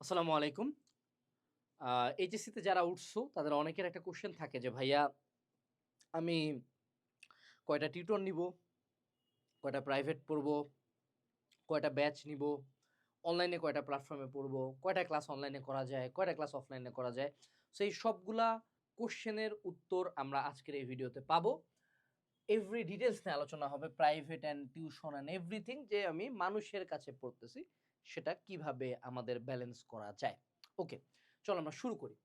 আসসালামু আলাইকুম। এইচএসসিতে যারা উঠছো, তাদের অনেকের একটা কোশ্চেন থাকে যে, ভাইয়া, আমি কয়টা টিউটর নিব? কয়টা প্রাইভেট পড়ব? কয়টা ব্যাচ নিব? অনলাইনে কয়টা প্ল্যাটফর্মে পড়ব? কয়টা ক্লাস অনলাইনে করা যায়? কয়টা ক্লাস অফলাইনে করা যায়? সেই সবগুলা কোশ্চেনের উত্তর আমরা আজকের এই ভিডিওতে পাবো। এভরি ডিটেলস নিয়ে আলোচনা হবে private and tuition and everything যে, আমি মানুষের কাছে পড়তেছি। সেটা কীভাবে আমাদের ব্যালেন্স করা যায়? ওকে চলো আমরা শুরু করি।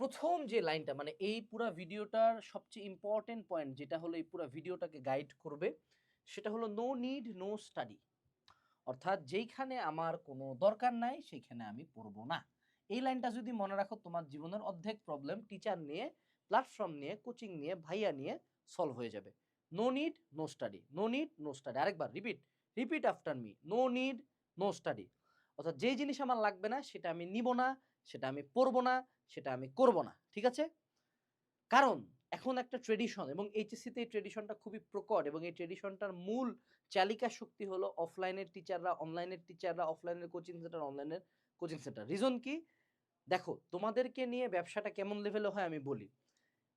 প্রথম যে লাইনটা মানে এই পুরো ভিডিওটার সবচেয়ে ইম্পর্টেন্ট পয়েন্ট যেটা হলো এই পুরো ভিডিওটাকে গাইড করবে, সেটা হলো নো নিড নো স্টাডি অর্থাৎ যেইখানে আমার কোনো দরকার নাই, সেইখানে আমি পড়ব না। এই লাইনটা যদি মনে রাখো, তোমার জীবনের অর্ধেক প্রবলেম টিচার নিয়ে প্ল্যাটফর্ম নিয়ে কোচিং নিয়ে, ভাইয়া নিয়ে সলভ হয়ে যাবে। No need no study no need no study আরেকবার repeat repeat after me no need no study অর্থাৎ যেই জিনিস আমার লাগবে না, সেটা আমি নিব না, সেটা আমি পড়ব না, সেটা আমি করব না। ঠিক আছে? কারণ এখন একটা ট্রেডিশন এবং এইচএসসিতে এই ট্রেডিশনটা খুবই প্রকট এবং এই ট্রেডিশনটার মূল চালিকা শক্তি হলো অফলাইনের টিচাররা অনলাইনের টিচাররা অফলাইনের কোচিং সেন্টার অনলাইনের কোচিং সেন্টার রিজন কি? দেখো, তোমাদেরকে নিয়ে ব্যবসাটা কেমন লেভেলে হয় আমি বলি।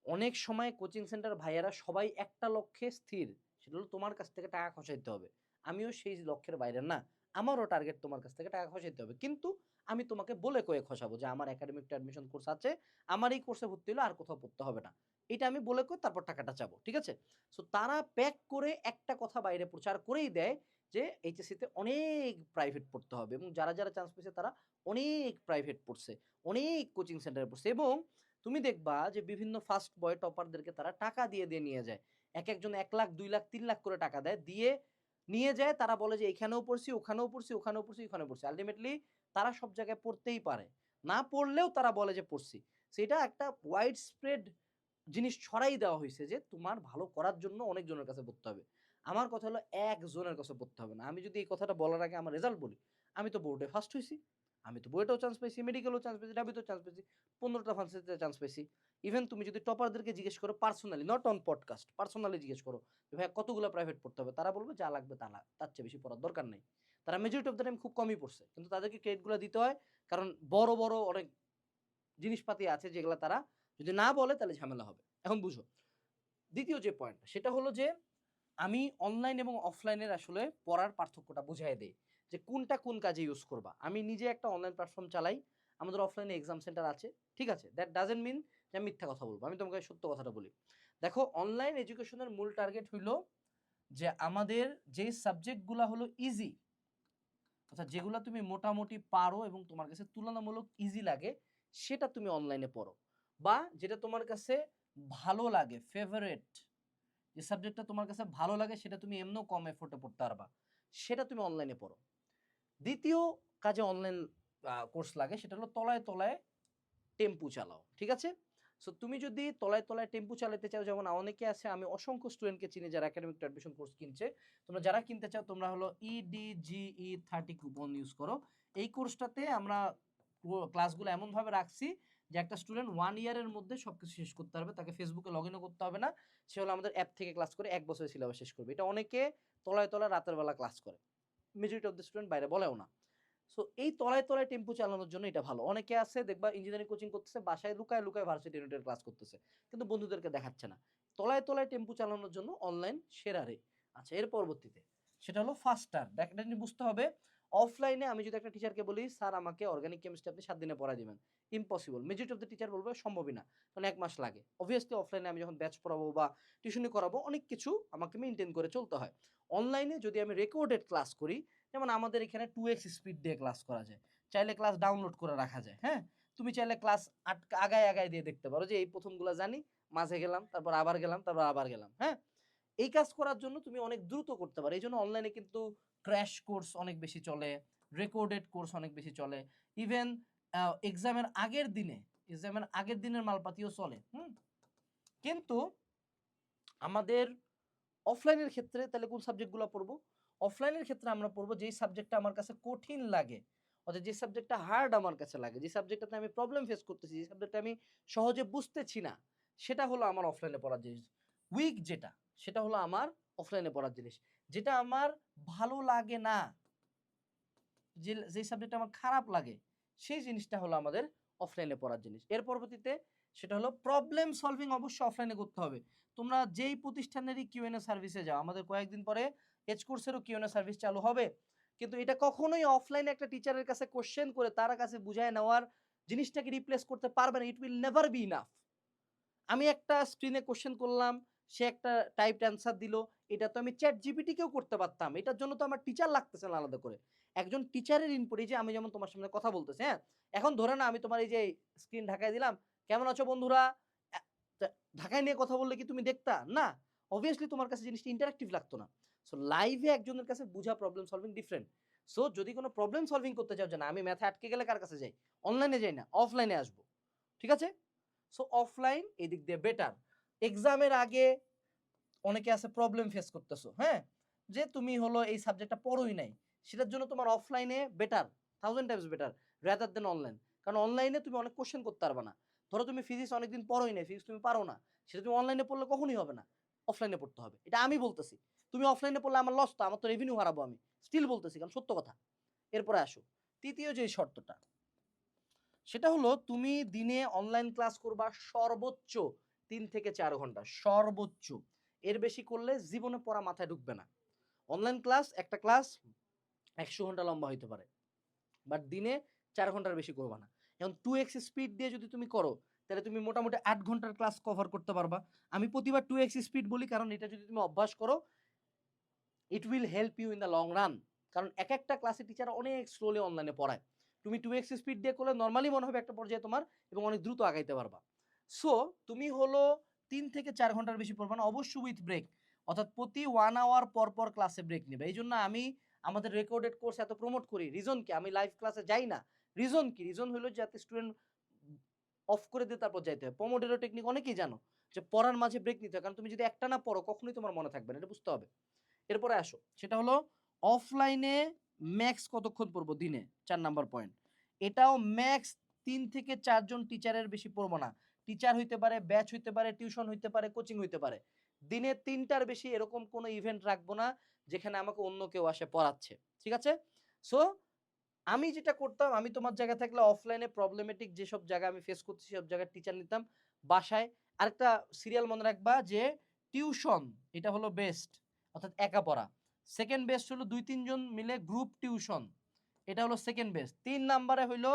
অনেক সময় কোচিং সেন্টার ভাইয়ারা সবাই একটা লক্ষ্যে স্থির, সেটা হলো তোমার কাছ থেকে টাকা খসাইতে হবে। আমিও সেই লক্ষ্যের বাইরে না। আমারও টার্গেট তোমার কাছ থেকে টাকা খসাইতে হবে। কিন্তু আমি তোমাকে বলে কয়ে খসাবো যে, আমার একাডেমিক অ্যাডমিশন কোর্স আছে আমার এই কোর্সে ভর্তি হলে আর কোথাও পড়তে হবে না। এটা আমি বলে কই তারপর টাকাটা চাবো, ঠিক আছে? সো তারা প্যাক করে একটা কথা বাইরে প্রচার করেই দেয় যে এইচএসসিতে অনেক প্রাইভেট পড়তে হবে। এবং যারা যারা চান্স পেয়েছে, তারা অনেক প্রাইভেট পড়ছে, অনেক কোচিং সেন্টারে পড়ছে। এবং তুমি দেখবা যে, বিভিন্ন ফার্স্ট বয় টপারদেরকে তারা টাকা দিয়ে দিয়ে নিয়ে যায়। এক একজন এক লাখ, দুই লাখ, তিন লাখ করে টাকা দেয়। দিয়ে নিয়ে যায়, তারা বলে যে, এখানেও পড়ছি, ওখানেও পড়ছি ওখানেও পড়ছি ওখানেও পড়ছি। আলটিমেটলি তারা সব জায়গায় পড়তেই পারে। না পড়লেও তারা বলে যে, পড়ছি। সেটা একটা ওয়াইড স্প্রেড জিনিস ছড়াই দেওয়া হয়েছে যে, তোমার ভালো করার জন্য অনেকজনের কাছে পড়তে হবে। আমার কথা হলো একজনের কাছে পড়তে হবে না। আমি যদি এই কথাটা বলার আগে আমার রেজাল্ট বলি, আমি তো বোর্ডে ফার্স্ট হয়েছি আমি তো বইটাও চান্স পেয়েছি মেডিকেলও চান্স পেয়েছি ডাবিতেও চান্স পেয়েছি পনেরোটা ফান্সিতে চান্স পেয়েছি ইভেন তুমি যদি টপারদেরকে জিজ্ঞেস করো personally not on podcast personally জিজ্ঞেস করো ভাই কতগুলো প্রাইভেট পড়তে হবে? তারা বলবে, যা লাগবে তা তার চেয়ে বেশি পড়ার দরকার নেই। তারা মেজরিটি অফ দ্য টাইম খুব কমই পড়ছে। কিন্তু তাদেরকে ক্রেডিটগুলো দিতে হয়, কারণ বড় বড় অনেক জিনিসপাতি আছে যেগুলো তারা যদি না বলে, তাহলে ঝামেলা হবে। এখন বুঝো, দ্বিতীয় যে পয়েন্ট সেটা হলো যে, আমি অনলাইন এবং অফলাইনের আসলে পড়ার পার্থক্যটা বুঝাই দেই যে, কোনটা কোন কাজে ইউজ করবা। আমি নিজে একটা অনলাইন প্ল্যাটফর্ম চালাই, আমাদের অফলাইনে এক্সাম সেন্টার আছে, ঠিক আছে? দ্যাট ডাজেন্ট মিন যে আমি মিথ্যা কথা বলব, আমি তোমাকে সত্য কথাটা বলি। দেখো অনলাইন এডুকেশনের মূল টার্গেট হইল যে আমাদের যে সাবজেক্টগুলো হলো ইজি অর্থাৎ যেগুলো তুমি মোটামুটি পারো এবং তোমার কাছে তুলনামূলক ইজি লাগে, সেটা তুমি অনলাইনে পড়ো। বা যেটা তোমার কাছে ভালো লাগে ফেভারেট যে সাবজেক্টটা তোমার কাছে ভালো লাগে, সেটা তুমি এমনও কম এফোর্টে পড়তে পারবা, সেটা তুমি অনলাইনে পড়ো। দ্বিতীয় কাজে অনলাইন কোর্স লাগে, সেটা হলো তলায় তলায় টেম্পু চালাও, ঠিক আছে? সো তুমি যদি তলায় তলায় টেম্পু চালাতে চাও, যেমন অনেকে আছে, আমি অসংখ্য স্টুডেন্টকে চিনি যারা একাডেমিক অ্যাডমিশন কোর্স কিনছে। তোমরা যারা কিনতে চাও, তোমরা হলো ইডিজিই থার্টি কুপন ইউজ করো। এই কোর্সটাতে আমরা ক্লাসগুলো এমনভাবে রাখছি যে একটা স্টুডেন্ট ওয়ান ইয়ারের মধ্যে সব কিছু শেষ করতে পারবে। তাকে ফেসবুকে লগ ইনও করতে হবে না। সে হলো আমাদের অ্যাপ থেকে ক্লাস করে এক বছরের সিলেবাস শেষ করবে। এটা অনেকে তলায় তলায় রাতের বেলা ক্লাস করে। মেজরিটি অফ দ্য স্টুডেন্ট বাইরে বলেও না। সো এই তলায় তলায় টেম্পু চালানোর জন্য এটা ভালো। অনেকে আছে, দেখবা ইঞ্জিনিয়ারিং কোচিং করতেছে, বাসায় লুকায় লুকায় ভার্সিটি ইউনিটের ক্লাস করতেছে, কিন্তু বন্ধুদেরকে দেখাচ্ছে না। তলায় তলায় টেম্পু চালানোর জন্য অনলাইন সেরা রে। আচ্ছা এর পরবর্তীতে, সেটা হলো ফাস্টার জিনিস বুঝতে হবে অফলাইনে আমি যদি একটা টিচারকে বলি, স্যার, আমাকে অর্গানিক কেমিস্ট্রি আপনি সাত দিনে পড়াই দিবেন। Impossible majority of the teacher বলবে, সম্ভবই না। কারণ এক মাস লাগে। অবভিয়াসলি অফলাইনে আমি যখন ব্যাচ পড়াবো বা টিউশনি করাবো, অনেক কিছু আমাকে মেনটেন করে চলতে হয়। অনলাইনে যদি আমি রেকর্ডেড ক্লাস করি যেমন আমাদের এখানে টু এক্স স্পিড দিয়ে ক্লাস করা যায়। চাইলে ক্লাস ডাউনলোড করে রাখা যায় হ্যাঁ? তুমি চাইলে ক্লাস আট, আগায় আগায় দিয়ে দেখতে পারো যে এই প্রথমগুলো জানি, মাঝে গেলাম, তারপর আবার গেলাম, তারপর আবার গেলাম হ্যাঁ? এই কাজ করার জন্য তুমি অনেক দ্রুত করতে পারো। এই জন্য অনলাইনে কিন্তু ক্র্যাশ কোর্স অনেক বেশি চলে রেকর্ডেড কোর্স অনেক বেশি চলে। ইভেন এক্সামের আগের দিনে এক্সামের আগের দিনের মালপাতিও চলে, হুম? কিন্তু আমাদের অফলাইনের ক্ষেত্রে তাহলে কোন সাবজেক্টগুলো পড়ব? অফলাইনের ক্ষেত্রে আমরা পড়ব যেই সাবজেক্টটা আমার কাছে কঠিন লাগে, অর্থাৎ যে সাবজেক্টটা হার্ড আমার কাছে লাগে যে সাবজেক্টটাতে আমি প্রবলেম ফেস করতেছি যে সাবজেক্টটা আমি সহজে বুঝতেছি না, সেটা হলো আমার অফলাইনে পড়ার জিনিস। উইক যেটা, সেটা হলো আমার অফলাইনে পড়ার জিনিস। যেটা আমার ভালো লাগে না, যে যে সাবজেক্টটা আমার খারাপ লাগে, সেই জিনিসটা হলো আমাদের অফলাইনে পড়ার জিনিস। এর পরবর্তীতে সেটা হলো প্রবলেম সলভিং অবশ্যই অফলাইনে করতে হবে। তোমরা যেই প্রতিষ্ঠানেরই কিউএনএ সার্ভিসে যাও, আমাদের কয়েকদিন পরে এজ কোর্সেরও কিউএনএ সার্ভিস চালু হবে? কিন্তু এটা কখনোই অফলাইনে একটা টিচারের কাছে কোশ্চেন করে তার কাছে বুঝায় নেওয়ার জিনিসটাকে রিপ্লেস করতে পারবে না। It will never be enough আমি একটা স্ক্রিনে কোশ্চেন করলাম, সে একটা টাইপ অ্যান্সার দিল। এটা তো আমি চ্যাট জিপিটিকেও করতে পারতাম। এটার জন্য তো আমার টিচার লাগতেছে না আলাদা করে। একজন টিচারের ইনপুট এই যে আমি যেমন তোমার সামনে কথা বলতেছি হ্যাঁ? এখন ধরে না আমি তোমার এই যে স্ক্রিন ঢাকায় দিলাম, কেমন আছো বন্ধুরা? ঢাকায় নিয়ে কথা বললে কি তুমি দেখতা? না। অবভিয়াসলি তোমার কাছে জিনিসটা ইন্টারাক্টিভ লাগতো না। সো লাইভে একজনের কাছে বুঝা প্রবলেম সলভিং ডিফারেন্ট সো যদি কোনো প্রবলেম সলভিং করতে চাও যে না, আমি ম্যাথে আটকে গেলে কার কাছে যাই? অনলাইনে যাই না অফলাইনে আসব। ঠিক আছে? সো অফলাইন এদিক দিয়ে বেটার এক্সামের আগে অনেকে আছে প্রবলেম ফেস করতেছো হ্যাঁ? যে তুমি হলো এই সাবজেক্টটা পড়োই নাই। সেটার জন্য তোমার অফলাইনে better thousand times better rather than online কারণ অনলাইনে তুমি অনেক কোশ্চেন করতে পারবে না। ধরো তুমি ফিজিক্স অনেকদিন পড়োই নাই ফিজিক্স তুমি পারো না। সেটা তুমি অনলাইনে পড়লে কখনোই হবে না। অফলাইনে পড়তে হবে। এটা আমি বলতেছি। তুমি অফলাইনে পড়লে আমার লস তো আমার তো রেভিনিউ হারাবো আমি। স্টিল বলতেছি, কারণ সত্য কথা। এরপরে আসো। তৃতীয় যে শর্তটা, সেটা হলো তুমি দিনে অনলাইন ক্লাস করবা সর্বোচ্চ তিন থেকে চার ঘণ্টা, সর্বোচ্চ। এর বেশি করলে জীবনে পড়া মাথায় ঢুকবে না। অনলাইন ক্লাস একটা ক্লাস একশো ঘণ্টা লম্বা হইতে পারে। বাট দিনে চার ঘণ্টার বেশি করবা না। এখন টু এক্স স্পিড দিয়ে যদি তুমি করো, তাহলে তুমি মোটামুটি আট ঘণ্টার ক্লাস কভার করতে পারবা। আমি প্রতিবার টু এক্স স্পিড বলি, কারণ এটা যদি তুমি অভ্যাস করো it will help you in the long run কারণ এক একটা ক্লাসে টিচার অনেক স্লোলি অনলাইনে পড়ায়। তুমি টু এক্স স্পিড দিয়ে করলে নর্মালি মনে হবে একটা পর্যায়ে তোমার এবং অনেক দ্রুত আগাইতে পারবা। সো তুমি হলো তিন থেকে চার ঘণ্টার বেশি পড়বা না অবশ্যই উইথ ব্রেক অর্থাৎ প্রতি ওয়ান আওয়ার পর পর ক্লাসে ব্রেক নেবে। এই জন্য আমি আমাদের রেকর্ডেড কোর্স এত প্রমোট করি। রিজন কি? আমি লাইভ ক্লাসে যাই না। রিজন কি? রিজন হলো যাতে স্টুডেন্ট অফ করে দিয়ে তারপর যাইতে হয়। পমোডেরো টেকনিক অনেকেই জানো যে পড়ার মাঝে ব্রেক নিতে হয়। কারণ তুমি যদি একটা না পড়ো, কখনোই তোমার মনে থাকবে না। এটা বুঝতে হবে। এরপরে আসো। সেটা হলো অফলাইনে ম্যাক্স কতক্ষণ পড়ব দিনে? চার নাম্বার পয়েন্ট এটাও ম্যাক্স তিন থেকে চারজন টিচারের বেশি পড়ব না। টিচার হইতে পারে ব্যাচ হইতে পারে টিউশন হইতে পারে কোচিং হইতে পারে। দিনে তিনটার বেশি এরকম কোনো ইভেন্ট রাখব না, যেখানে আমাকে অন্য কেউ আসে পড়াচ্ছে। ঠিক আছে? সো আমি যেটা করতাম, আমি তোমার জায়গা থাকলে অফলাইনে প্রবলেমেটিক যেসব জায়গা আমি ফেস করছি, সব জায়গায় টিচার নিতাম। বাসায় আরেকটা সিরিয়াল মনে রাখবা যে টিউশন এটা হলো বেস্ট অর্থাৎ একা পড়া। সেকেন্ড বেস্ট হলো দুই তিনজন মিলে গ্রুপ টিউশন এটা হলো সেকেন্ড বেস্ট তিন নাম্বারে হইল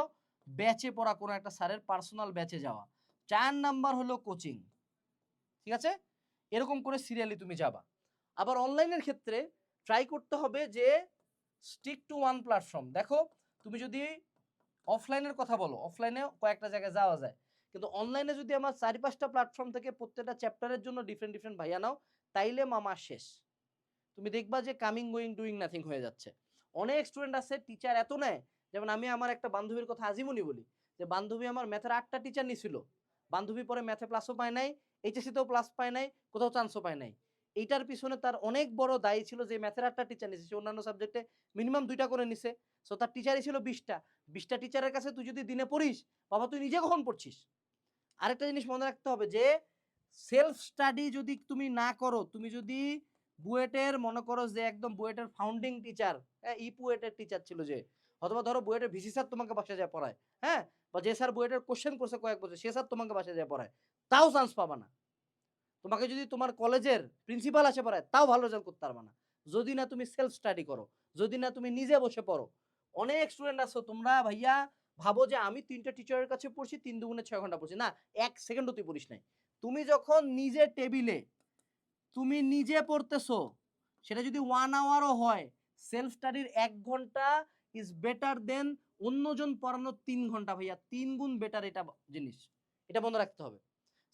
ব্যাচে পড়া কোনো একটা স্যারের পার্সোনাল ব্যাচে যাওয়া। চার নাম্বার হলো কোচিং ঠিক আছে? এরকম করে সিরিয়ালি তুমি যাবা। আবার অনলাইনের ক্ষেত্রে ট্রাই করতে হবে যে স্টিক টু ওয়ান প্ল্যাটফর্ম দেখো, তুমি যদি অফলাইনের কথা বলো অফলাইনে কয়েকটা জায়গায় যাওয়া যায়। কিন্তু অনলাইনে যদি আমার চারি, পাঁচটা প্ল্যাটফর্ম থেকে প্রত্যেকটা চ্যাপ্টারের জন্য ডিফারেন্ট ডিফারেন্ট ভাইয়া নাও, তাইলে মামা শেষ। তুমি দেখবা যে কামিং গোয়িং ডুইং নাথিং হয়ে যাচ্ছে। অনেক স্টুডেন্ট আছে টিচার এত নেয়, যেমন আমি আমার একটা বান্ধবীর কথা আজিমুনি বলি, যে বান্ধবী আমার ম্যাথের আটটা টিচার নিছিল। বান্ধবী পরে ম্যাথে প্লাসও পায় নাই এইচএসিতেও প্লাস পায় নাই, কোথাও চান্সও পায় নাই। এইটার পিছনে তার অনেক বড় দায়ী ছিল যে ম্যাথের আটটা টিচার নিছে, সে অন্যান্য সাবজেক্টে মিনিমাম দুইটা করে নিছে। সো তার টিচারই ছিল বিশটা। বিশটা টিচারের কাছে তুই যদি দিনে পড়িস, বাবা তুই নিজে কখন পড়ছিস? আরেকটা জিনিস মনে রাখতে হবে যে সেলফ স্টাডি যদি তুমি না করো, তুমি যদি বুয়েটের, মনে করো যে একদম বুয়েটের ফাউন্ডিং টিচার হ্যাঁ ই বুয়েটের টিচার ছিল যে। অথবা ধরো বুয়েটের ভিসি স্যার তোমাকে বাসায় যায় পড়ায় হ্যাঁ? বা যে স্যার বুয়েটের কোশ্চেন করছে কয়েক বছর, সে স্যার তোমাকে বাসায় যায় পড়ায়। তাও চান্স পাবা না। তোমাকে যদি তোমার কলেজের প্রিন্সিপাল আসে পড়ায়, তাও ভালো রেজাল্ট করতে পারবা না। যদি না তুমি সেলফ স্টাডি করো, যদি না তুমি নিজে বসে পড়ো। অনেক স্টুডেন্ট আছো, তোমরা ভাইয়া ভাবো যে আমি তিনটা টিচারের কাছে পড়ছি, তিন দুগুণে ছয় ঘণ্টা পড়ছি। না, এক সেকেন্ডও তুই পড়িস নাই। তুমি যখন নিজে টেবিলে তুমি নিজে পড়তেছো, সেটা যদি ওয়ান আওয়ারও হয় সেলফ স্টাডির এক ঘণ্টা ইজ বেটার দেন অন্যজন পড়ানোর তিন ঘণ্টা ভাইয়া, তিন গুণ বেটার এটা জিনিস, এটা বন্ধ রাখতে হবে।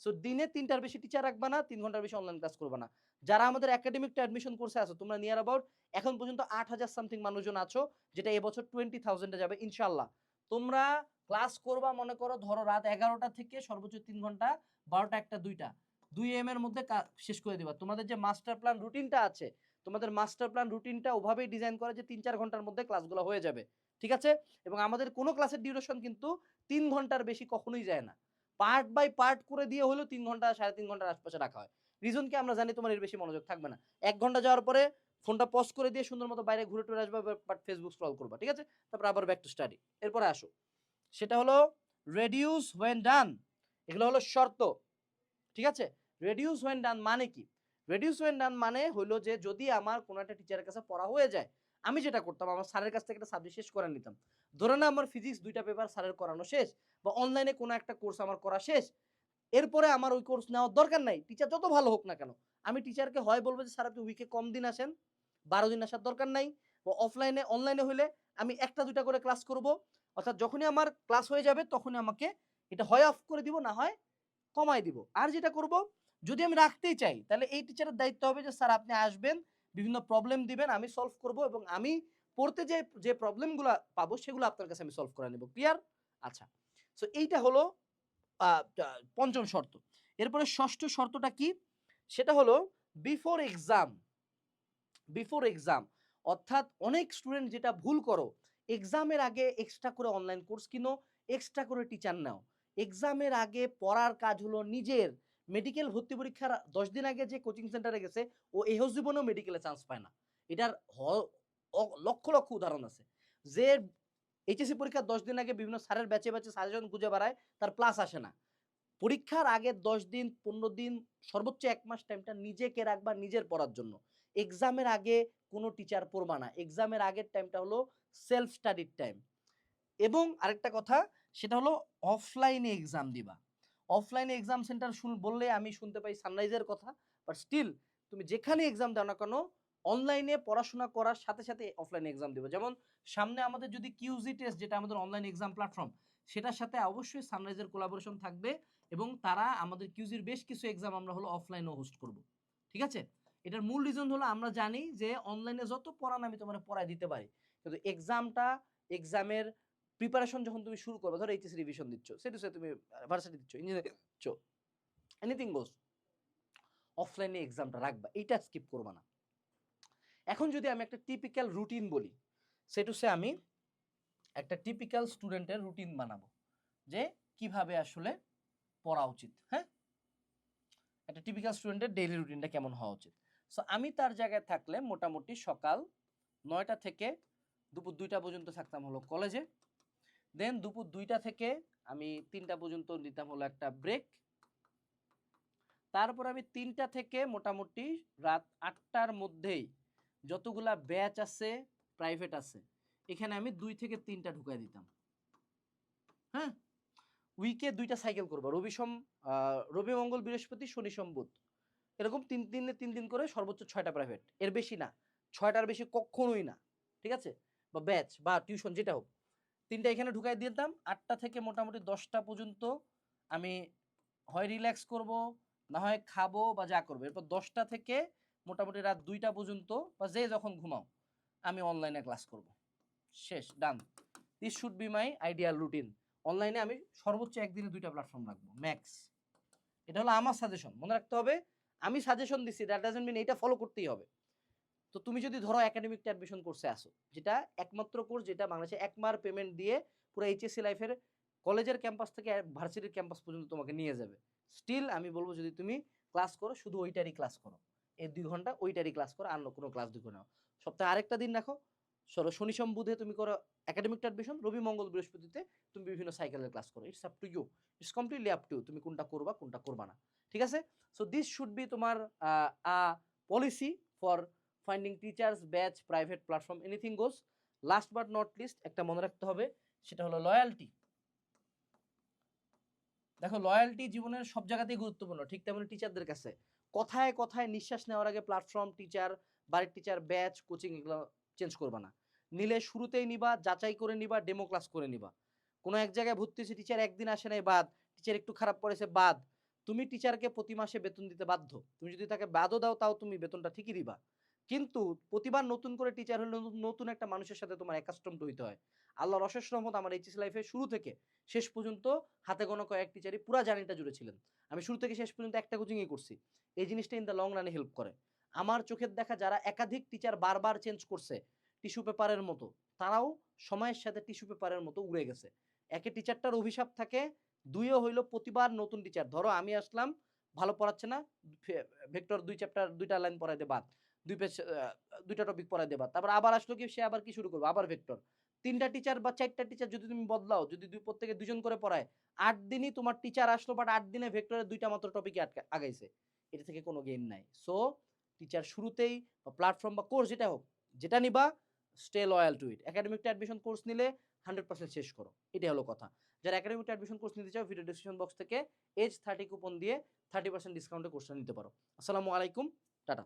সো দিনে তিনটার বেশি টিচার রাখবা না, তিন ঘণ্টার বেশি অনলাইন ক্লাস করবা না। যারা আমাদের একাডেমিকটা অ্যাডমিশন কোর্সে আছো, তোমরা নিয়ার অ্যাবাউট এখন পর্যন্ত আট হাজার সামথিং মানুষজন আছো, যেটা এবছর টোয়েন্টি থাউজেন্ডে যাবে ইনশাল্লাহ তোমরা ক্লাস করবা, মনে করো, ধরো রাত এগারোটা থেকে সর্বোচ্চ তিন ঘণ্টা, বারোটা একটা দুইটা। দুই এম এর মধ্যে শেষ করে দিবা। তোমাদের যে মাস্টার প্ল্যান রুটিনটা আছে, তোমাদের মাস্টার প্ল্যান রুটিনটা ওভাবেই ডিজাইন করা যে তিন চার ঘণ্টার মধ্যে ক্লাসগুলো হয়ে যাবে। ঠিক আছে? এবং আমাদের কোনো ক্লাসের ডিউরেশন কিন্তু তিন ঘণ্টার বেশি কখনোই যায় না। পার্ট বাই পার্ট করে দিয়ে হলেও তিন ঘণ্টা, সাড়ে তিন ঘণ্টার আশপাশে রাখা হয়। রিজন কি আমরা জানি তোমার এর বেশি মনোযোগ থাকবে না। এক ঘণ্টা যাওয়ার পরে ফোনটা পজ করে দিয়ে সুন্দর মতো বাইরে ঘুরে টুরে আসবে বাট ফেসবুক স্ক্রল করবা। ঠিক আছে? তারপর আবার ব্যাক টু স্টাডি এরপরে আসো। সেটা হলো রেডিউস ওয়েন ডান এগুলো হলো শর্ত। ঠিক আছে? রেডিউস ওয়েন ডান মানে কি? রেডিউস ওয়েন ডান মানে হলো যে, যদি আমার কোনো একটা টিচারের কাছে পড়া হয়ে যায়, আমি যেটা করতাম, আমার স্যারের কাছ থেকে একটা সাবজেক্ট শেষ করে নিতাম। ধরে না আমার ফিজিক্স দুইটা পেপার স্যারের করানো শেষ, বা অনলাইনে কোনো একটা কোর্স আমার করা শেষ, এরপরে আমার ওই কোর্স নেওয়ার দরকার নাই। টিচার যত ভালো হোক না কেন, আমি টিচারকে হয় বলব যে, স্যার, আপনি উইকে কম দিন আসেন, বারো দিন আসার দরকার নাই। বা অফলাইনে অনলাইনে হলে আমি একটা দুইটা করে ক্লাস করব। অর্থাৎ যখনই আমার ক্লাস হয়ে যাবে, তখনই আমাকে এটা হয় অফ করে দিব, না হয় কমাই দিব। আর যেটা করব যদি আমি রাখতেই চাই, তাহলে এই টিচারের দায়িত্ব হবে যে, স্যার, আপনি আসবেন, বিভিন্ন প্রবলেম দিবেন, আমি সলভ করব এবং আমি পড়তে যে যে প্রবলেমগুলো পাবো, সেগুলো আপনার কাছে আমি সলভ করে নেব। ক্লিয়ার আচ্ছা। সো এইটা হলো পঞ্চম শর্ত। এরপরে ষষ্ঠ শর্তটা কি? সেটা হলো বিফোর এক্সাম বিফোর এক্সাম অর্থাৎ অনেক স্টুডেন্ট যেটা ভুল করো এক্সামের আগে এক্সট্রা করে অনলাইন কোর্স কিনো এক্সট্রা করে টিচার নাও। এক্সামের আগে পড়ার কাজ হলো নিজের মেডিকেল ভর্তি পরীক্ষার দশ দিন আগে যে কোচিং সেন্টারে গেছে, ও এহজ জীবনেও মেডিকেলে চান্স পায় না। এটার লক্ষ লক্ষ উদাহরণ আছে। যে এইচএসসি পরীক্ষার দশ দিন আগে বিভিন্ন স্যারের ব্যাচে ব্যাচে সাজেশন খুঁজে বেড়ায়, তার প্লাস আসে না। পরীক্ষার আগে দশ দিন, পনেরো দিন, সর্বোচ্চ এক মাস টাইমটা নিজেকে রাখবা নিজের পড়ার জন্য। এক্সামের আগে কোনো টিচার পড়বা না। এক্সামের আগের টাইমটা হলো সেলফ স্টাডির টাইম এবং আরেকটা কথা, সেটা হলো অফলাইনে এক্সাম দিবা। অফলাইনে এক্সাম সেন্টার শুন বললে আমি শুনতে পাই সানরাইজের কথা বাট স্টিল তুমি যেখানে এক্সাম দাও না কেন অনলাইনে পড়াশোনা করার সাথে সাথে অফলাইনে এক্সাম দেবো। যেমন সামনে আমাদের যদি কিউজি টেস্ট যেটা আমাদের অনলাইন এক্সাম প্ল্যাটফর্ম সেটার সাথে অবশ্যই সানরাইজের কোলাবোরেশন থাকবে এবং তারা আমাদের কিউজির বেশ কিছু এক্সাম আমরা হলো অফলাইনেও হোস্ট করব। ঠিক আছে? এটার মূল রিজন হলো আমরা জানি যে অনলাইনে যত পড়ান আমি তোমার পড়ায় দিতে পারি। কিন্তু এক্সামটা এক্সামের প্রিপারেশন যখন তুমি শুরু করবে, ধরো এইচএসসি রিভিশন দিচ্ছ সেটা সে তুমি ভার্সিটি দিচ্ছ ইঞ্জিনিয়ারিং দিচ্ছ এনিথিং গোস অফলাইনে এক্সামটা রাখবা, এইটা স্কিপ করবা না। এখন যদি আমি একটা টিপিক্যাল রুটিন বলি সেটু সে আমি একটা টিপিক্যাল স্টুডেন্টের রুটিন বানাবো, যে কীভাবে আসলে পড়া উচিত হ্যাঁ? একটা টিপিক্যাল স্টুডেন্টের ডেইলি রুটিনটা কেমন হওয়া উচিত। সো আমি তার জায়গায় থাকলে মোটামুটি সকাল নয়টা থেকে দুপুর দুইটা পর্যন্ত থাকতাম হলো কলেজে। দেন দুপুর দুইটা থেকে আমি তিনটা পর্যন্ত নিতাম হলো একটা ব্রেক তারপর আমি তিনটা থেকে মোটামুটি রাত আটটার মধ্যেই যতগুলা ব্যাচ আছে প্রাইভেট আছে, এখানে আমি দুই থেকে তিনটা ঢুকাই দিতাম। হ্যাঁ? উইকে দুইটা সাইকেল করব, রবি সোম রবি মঙ্গল, বৃহস্পতি, শনি সোম, বুধ। এরকম তিন দিনে তিন দিন করে সর্বোচ্চ ছয়টা প্রাইভেট এর বেশি না, ছয়টার বেশি কখনোই না, ঠিক আছে? বা ব্যাচ বা টিউশন যেটা হোক। তিনটা এখানে ঢুকাই দিতাম। আটটা থেকে মোটামুটি দশটা পর্যন্ত আমি হয় রিল্যাক্স করব, না হয় খাব বা যা করব। এরপর দশটা থেকে মোটামুটি রাত দুইটা পর্যন্ত বা যে যখন ঘুমাও, আমি অনলাইনে ক্লাস করব। শেষ done this should be my ideal routine অনলাইনে আমি সর্বোচ্চ একদিনে দুইটা প্ল্যাটফর্ম রাখব ম্যাক্স এটা হলো আমার সাজেশন মনে রাখতে হবে, আমি সাজেশন দিচ্ছি দ্যাট ডাজেন্ট মিন এটা ফলো করতেই হবে। তো তুমি যদি ধরো একাডেমিক অ্যাডমিশন কোর্সে আসো, যেটা একমাত্র কোর্স যেটা বাংলাদেশে একমার পেমেন্ট দিয়ে পুরো এইচএসসি লাইফের কলেজের ক্যাম্পাস থেকে ভার্সিটির ক্যাম্পাস পর্যন্ত তোমাকে নিয়ে যাবে। স্টিল আমি বলব যদি তুমি ক্লাস করো, শুধু ওইটারই ক্লাস করো। এই দুই ঘণ্টা ওইটারই ক্লাস করো, আর কোনো ক্লাস দুই নাও। সপ্তাহে আরেকটা দিন রাখো। সরো শনি সোম বুধে তুমি করো একাডেমিক অ্যাডমিশন রবি মঙ্গল বৃহস্পতিতে তুমি বিভিন্ন সাইকেলের ক্লাস করো। It's up to you it's completely up to তুমি কোনটা করবা কোনটা করবা না। ঠিক আছে? সো দিস শুড বি তোমার a policy for finding teachers batch private platform anything goes last but not least একটা মনে রাখতে হবে, সেটা হলো লয়ালটি দেখো লয়ালটি জীবনের সব জায়গাতেই গুরুত্বপূর্ণ, ঠিক তেমনি টিচারদের কাছে। কথায় কথায় নিঃশ্বাস নেওয়ার আগে প্ল্যাটফর্ম টিচার বাড়ির টিচার ব্যাচ কোচিং এগুলো চেঞ্জ করবা না। নিলে শুরুতেই নিবা, যাচাই করে নিবা ডেমো ক্লাস করে নিবা। কোনো এক জায়গায় ভর্তি হয়েছে টিচার একদিন আসে নাই, বাদ। টিচার একটু খারাপ পড়েছে, বাদ। তুমি টিচারকে প্রতি মাসে বেতন দিতে বাধ্য। তুমি যদি তাকে বাদও দাও, তাও তুমি বেতনটা ঠিকই দিবা। কিন্তু প্রতিবার নতুন করে টিচার হলে নতুন- একটা মানুষের সাথে তোমার অ্যাকাস্টম হইতে হয়। আল্লাহর অশেষ রহমত আমার এইচএস লাইফে শুরু থেকে শেষ পর্যন্ত হাতে গোনা কয়েক টিচারই পুরা জার্নিটা জুড়ে ছিলেন। আমি শুরু থেকে শেষ পর্যন্ত একটা কোচিংই করছি। এই জিনিসটা ইন দ্য লং রানে হেল্প করে। আমার চোখের দেখা যারা একাধিক টিচার বারবার চেঞ্জ করছে টিস্যু পেপারের মতো, তারাও সময়ের সাথে টিস্যু পেপারের মতো উড়ে গেছে। একে টিচারটার অভিশাপ থাকে, দুইও হইল প্রতিবার নতুন টিচার ধরো আমি আসলাম, ভালো পড়াচ্ছে না ভেক্টর দুই চ্যাপ্টার দুইটা লাইন পড়াইতে বাদ। দুই পেজ দুইটা টপিক পড়াই দে বাদ তারপর আবার আসলো কি, সে আবার কি শুরু করব? আবার ভেক্টর তিনটা টিচার বা চারটা টিচার যদি তুমি বদলাও, যদি দুই, প্রত্যেকে দুজন করে পড়ায়, আট দিনই তোমার টিচার আসলো বাট আট দিনে ভেক্টরের দুইটা মাত্র টপিকে আটকা, আগাইছে। এটা থেকে কোনো গেইন নাই। সো টিচার শুরুতেই বা প্ল্যাটফর্ম বা কোর্স যেটা হোক, যেটা নিবা স্টে লয়াল টু ইট একাডেমিকটা অ্যাডমিশন কোর্স নিলে হান্ড্রেড পার্সেন্ট শেষ করো। এটাই হলো কথা। যারা একাডেমিকটা অ্যাডমিশন কোর্স নিতে চাও ভিডিও ডিসক্রিপশন বক্স থেকে এজ থার্টি কুপন দিয়ে থার্টি পার্সেন্ট ডিসকাউন্টে কোর্সটা নিতে পারো। আসসালামু আলাইকুম, টাটা।